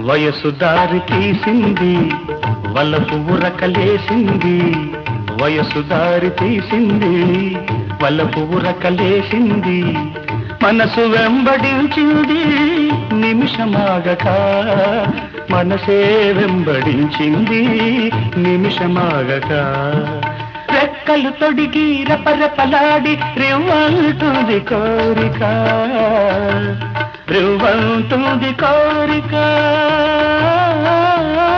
వయసు దారి తీసింది వలపు ఉరకలేసింది. వయసు దారి తీసింది వలపు ఉరకలేసింది. మనసు వెంబడించింది నిమిషమాగక. మనసే వెంబడించింది నిమిషమాగక. రెక్కలు తొడిగి రపరపలాడి రివ్వంటుంది కోరిక. రివ్వంటుంది కోరిక.